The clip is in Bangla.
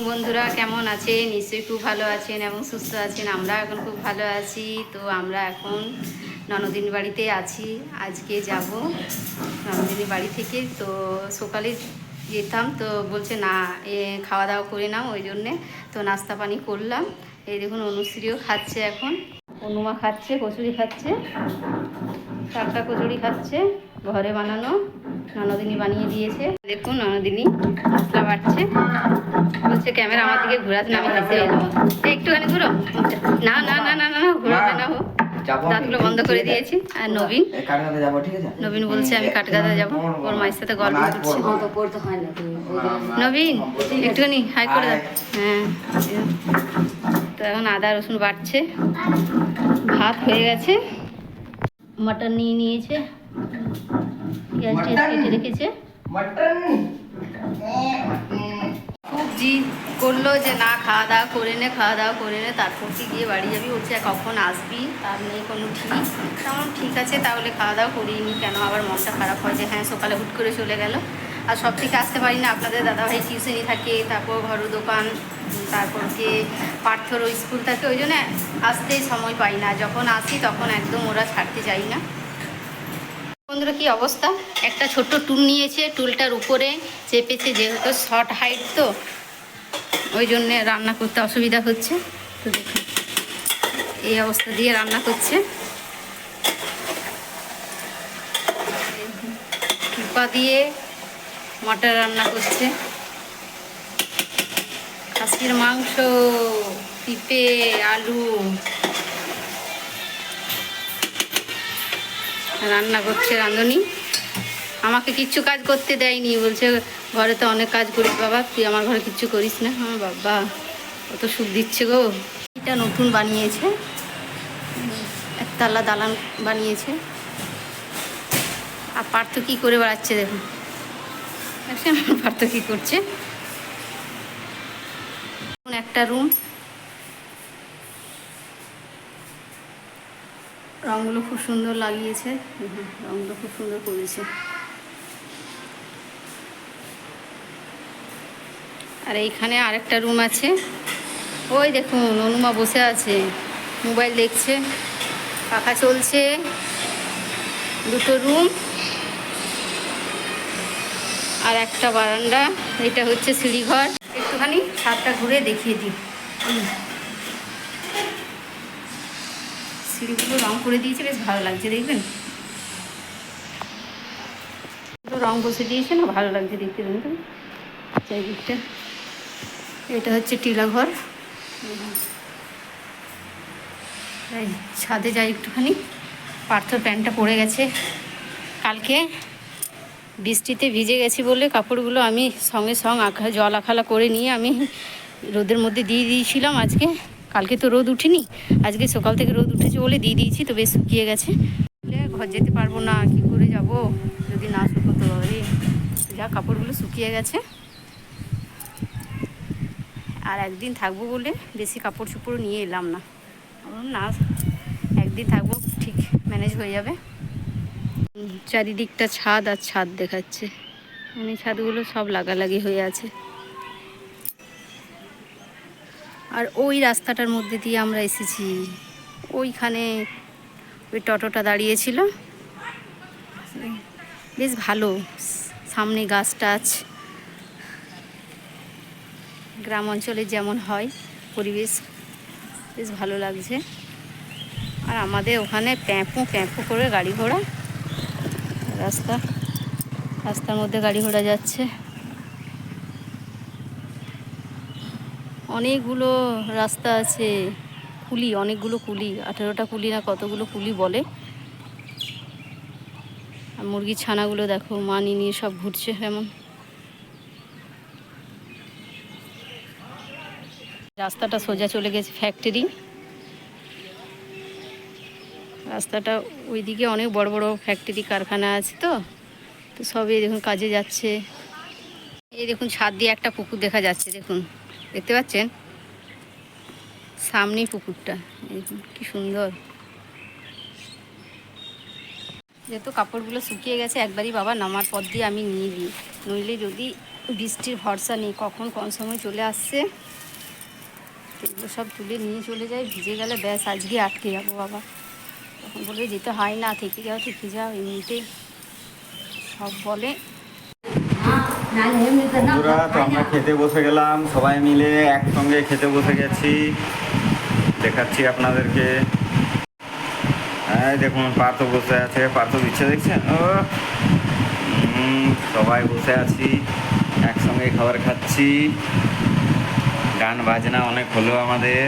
মর্নিং বন্ধুরা। কেমন আছেন? নিশ্চয়ই খুব ভালো আছেন এবং সুস্থ আছেন। আমরা এখন খুব ভালো আছি। তো আমরা এখন ননদিন বাড়িতে আছি। আজকে যাব ননদিনী বাড়ি থেকে। তো সকালে যেতাম, তো বলছে, না, এ খাওয়া দাওয়া করে নাও ওই জন্যে। তো নাস্তা পানি করলাম। এই দেখুন, অনুশ্রীও খাচ্ছে এখন। অনুমা খাচ্ছে, কচুরি খাচ্ছে চারটা কচুরি খাচ্ছে। ঘরে বানানো ননদিনী বানিয়ে দিয়েছে। দেখুন ননদিনী মশলা বাটছে। বলছে ক্যামেরা আমার দিকে ঘোরাতে না আমি হেসে এলাম একটুখানি ঘুরো। না না না না না ঘোরাবে না যাব দাঁতগুলো বন্ধ করে দিয়েছি। আর নবীন? এই কাটগাতে যাব ঠিক আছে? নবীন বলছে আমি কাটগাদা যাব। ওর মায়ের সাথে গল্প করছে। নবীন একটুখানি হাই করে দাও। হ্যাঁ তো এখন আদা রসুন বাটছে। ভাত হয়ে গেছে। মাটন নিয়ে নিয়েছে। পেঁয়াজ কেটে রেখেছে খুব জি করল যে না খাওয়া দাওয়া করে নে খাওয়া দাওয়া করে নে তারপর কি গিয়ে বাড়ি যাবি? বলছে কখন আসবি? তার নেই কোনো ঠিক। তেমন ঠিক আছে তাহলে খাওয়া দাওয়া করিনি কেন? আবার মনটা খারাপ হয় যে হ্যাঁ সকালে হুট করে চলে গেল। আর সব থেকে আসতে পারি না আপনাদের দাদাভাই টিউশনি থাকে তারপর ঘর দোকান তারপর কি পার্থর স্কুল থাকে। ওই জন্য আসতেই সময় পাই না। যখন আসি তখন একদম ওরা ছাড়তে চাই না। বন্ধুরা কি অবস্থা? একটা ছোট্ট টুল নিয়েছে, টুলটার উপরে চেপেছে যেহেতু শর্ট হাইট তো, ওই জন্যে রান্না করতে অসুবিধা হচ্ছে। তো দেখুন, এই অবস্থা দিয়ে রান্না করছে। টুপা দিয়ে মটর রান্না করছে। খাসির মাংস, পিঁপে, আলু রান্না করছে রাঁধুনি। আমাকে কিচ্ছু কাজ করতে দেয়নি, বলছে ঘরে তো অনেক কাজ করিস বাবা, তুই আমার ঘরে কিচ্ছু করিস না। হ্যাঁ বাবা কত সুখ দিচ্ছে গো। এটা নতুন বানিয়েছে। একতলা দালান বানিয়েছে। আর পার্থ কী করে বেড়াচ্ছে দেখুন দেখছেন পার্থ কী করছে। একটা রুম। রঙগুলো খুব সুন্দর লাগিয়েছে। রঙগুলো খুব সুন্দর করেছে। আর এইখানে আরেকটা রুম আছে। ওই দেখুন অনুমা বসে আছে। মোবাইল দেখছে। পাখা চলছে। দুটো রুম। আর একটা বারান্দা। এটা হচ্ছে সিঁড়িঘর। একটুখানি ছাদটা ঘুরে দেখিয়ে দিই। সিঁড়িগুলো রং করে দিয়েছে, বেশ ভালো লাগছে, দেখবেন? রং বসে দিয়েছে না, ভালো লাগছে দেখতে দেখুন চারিদিকটা। এটা হচ্ছে টিলা ঘর। ছাদে যাই একটুখানি। পার্থর প্যান্টটা পড়ে গেছে। কালকে বৃষ্টিতে ভিজে গেছি বলে কাপড়গুলো আমি সঙ্গে সঙ্গে আখা জল আখালা করে নিয়ে আমি রোদের মধ্যে দিয়ে দিয়েছিলাম আজকে। কালকে তো রোদ উঠিনি, আজকে সকাল থেকে রোদ উঠেছে বলে দিয়ে দিয়েছি, তো বেশ শুকিয়ে গেছে। ঘর যেতে পারব না, কি করে যাব? যদি না শুকোতে পারি যা কাপড়গুলো শুকিয়ে গেছে। আর একদিন থাকব বলে বেশি কাপড় চোপড় নিয়ে এলাম না। না, একদিন থাকব, ঠিক ম্যানেজ হয়ে যাবে। চারিদিকটা ছাদ আর ছাদ দেখাচ্ছে। মানে ছাদগুলো সব লাগালাগি হয়ে আছে। আর ওই রাস্তাটার মধ্যে দিয়ে আমরা এসেছি। ওইখানে ওই টোটোটা দাঁড়িয়েছিল। বেশ ভালো। সামনে গাছ টাছ গ্রাম অঞ্চলে যেমন হয় পরিবেশ, বেশ ভালো লাগছে। আর আমাদের ওখানে প্যাঁপু প্যাঁপু করে গাড়ি ঘোড়া। রাস্তা, রাস্তার মধ্যে গাড়ি ঘোড়া যাচ্ছে। অনেকগুলো রাস্তা আছে, কুলি, অনেকগুলো কুলি, আঠেরোটা কুলি না কতগুলো কুলি বলে। আর মুরগির ছানাগুলো দেখো মানি নিয়ে সব ঘুরছে কেমন। রাস্তাটা সোজা চলে গেছে ফ্যাক্টরি রাস্তাটা ওইদিকে অনেক বড় বড় ফ্যাক্টরি কারখানা আছে তো তো সবই দেখুন কাজে যাচ্ছে। এই দেখুন ছাদ দিয়ে একটা পুকুর দেখা যাচ্ছে, দেখুন। দেখতে পাচ্ছেন? সামনেই পুকুরটা। কি সুন্দর। যেহেতু কাপড়গুলো শুকিয়ে গেছে, একবারই বাবা নামার পর দিয়ে আমি নিয়ে দিই নইলে যদি বৃষ্টির ভরসা নেই, কখন কোন সময় চলে আসছে? এগুলো সব তুলে নিয়ে চলে যায় ভিজে গেলে ব্যাস, আজকে আটকে যাব বাবা। তখন বলবে যেতে হয় না, থেকে যাও থেকে যাও এমনিতে সব বলে বন্ধুরা, তো আমরা খেতে বসে গেলাম, সবাই মিলে একসঙ্গে খেতে বসে গেছি। দেখাচ্ছি আপনাদেরকে। হ্যাঁ দেখুন, পার্থ বসে আছে। পার্থ দিচ্ছে, দেখছেন? ও সবাই বসে আছি, একসঙ্গে খাবার খাচ্ছি। গান বাজনা অনেক হলো আমাদের।